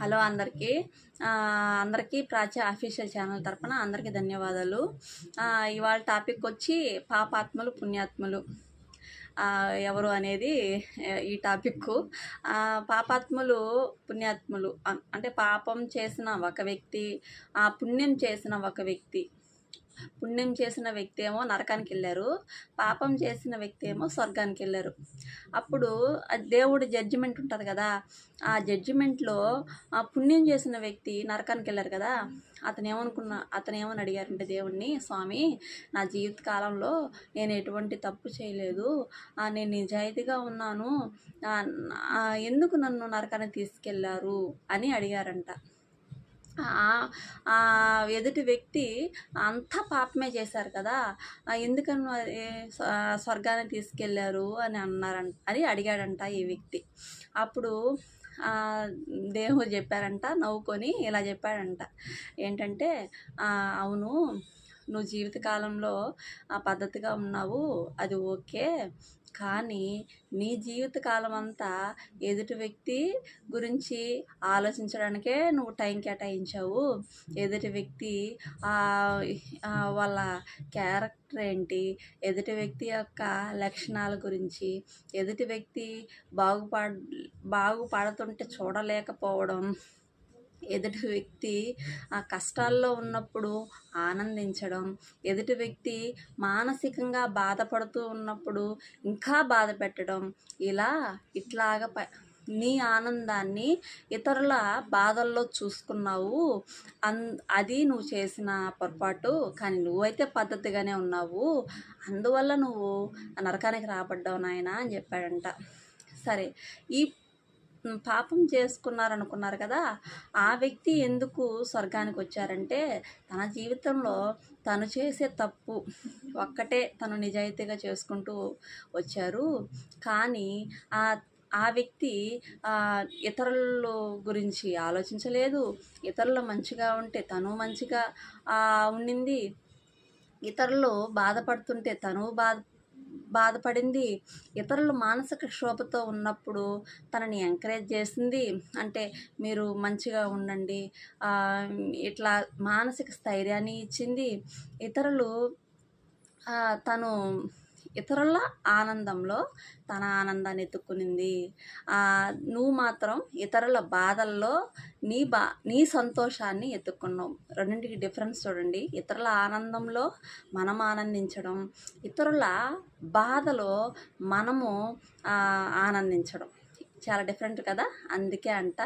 Hello అందరికీ. అందరికీ ప్రాచ్య official channel తరపున అందరికీ ధన్యవాదాలు. ఇవాళ టాపిక్ వచ్చి పాపాత్మలు పుణ్యాత్మలు. ఎవరు అనేది ఈ టాపిక్. పాపాత్ములు పుణ్యాత్ములు అంటే పాపం చేసిన ఒక వ్యక్తి ఆ పుణ్యం చేసిన ఒక వ్యక్తి పుణ్యం చేసిన వ్యక్తి ఏమో నరకానికి వెళ్ళారు పాపం చేసిన వ్యక్తి ఏమో స్వర్గానికి వెళ్ళారు అప్పుడు దేవుడి జడ్జిమెంట్ ఉంటుంది కదా ఆ జడ్జిమెంట్లో ఆ పుణ్యం చేసిన వ్యక్తి నరకానికి వెళ్ళారు కదా అతను ఏమనుకున్న అతను ఏమని అడిగారంటే దేవుణ్ణి స్వామి నా జీవిత కాలంలో నేను ఎటువంటి తప్పు చేయలేదు నేను నిజాయితీగా ఉన్నాను ఎందుకు నన్ను నరకానికి తీసుకెళ్ళారు అని అడిగారంట. ఎదుటి వ్యక్తి అంతా పాపమే చేశారు కదా. ఎందుకన్నా ఎందుకని స్వర్గానికి తీసుకెళ్ళారు అని అన్నారంట అని అడిగాడంట ఈ వ్యక్తి. అప్పుడు దేవుడు చెప్పారంట నవ్వుకొని ఇలా చెప్పాడంట. ఏంటంటే అవును నువ్వు జీవితకాలంలో ఆ పద్ధతిగా ఉన్నావు అది ఓకే. కానీ నీ జీవితకాలం అంతా ఎదుటి వ్యక్తి గురించి ఆలోచించడానికే నువ్వు టైం కేటాయించావు. ఎదుటి వ్యక్తి వాళ్ళ క్యారెక్టర్ ఏంటి ఎదుటి వ్యక్తి యొక్క లక్షణాల గురించి ఎదుటి వ్యక్తి బాగుపడ బాగుపడుతుంటే చూడలేకపోవడం ఎదుటి వ్యక్తి ఆ కష్టాల్లో ఉన్నప్పుడు ఆనందించడం ఎదుటి వ్యక్తి మానసికంగా బాధపడుతూ ఉన్నప్పుడు ఇంకా బాధ పెట్టడం ఇలా ఇట్లాగ ప నీ ఆనందాన్ని ఇతరుల బాధల్లో చూసుకున్నావు. అన్ అది నువ్వు చేసిన పొరపాటు. కానీ నువ్వైతే పద్ధతిగానే ఉన్నావు. అందువల్ల నువ్వు నరకానికి రాబడ్డావు నాయన అని చెప్పాడంట. సరే ఈ పాపం చేసుకున్నారనుకున్నారు కదా. ఆ వ్యక్తి ఎందుకు స్వర్గానికి వచ్చారంటే తన జీవితంలో తను చేసే తప్పు ఒక్కటే తను నిజాయితీగా చేసుకుంటూ వచ్చారు. కానీ ఆ ఆ వ్యక్తి ఇతరుల గురించి ఆలోచించలేదు. ఇతరులు మంచిగా ఉంటే తను మంచిగా ఉండింది. ఇతరులు బాధపడుతుంటే తను బాధ బాధపడింది. ఇతరులు మానసిక క్షోభతో ఉన్నప్పుడు తనని ఎంకరేజ్ చేసింది. అంటే మీరు మంచిగా ఉండండి. ఇట్లా మానసిక స్థైర్యాన్ని ఇచ్చింది. ఇతరులు తను ఇతరుల ఆనందంలో తన ఆనందాన్ని ఎత్తుక్కునింది. నువ్వు మాత్రం ఇతరుల బాధల్లో నీ బా నీ సంతోషాన్ని ఎత్తుక్కున్నావు. రెండింటికి డిఫరెన్స్ చూడండి. ఇతరుల ఆనందంలో మనం ఆనందించడం ఇతరుల బాధలో మనము ఆనందించడం. చాలా డిఫరెంట్ కదా? అందుకే అంట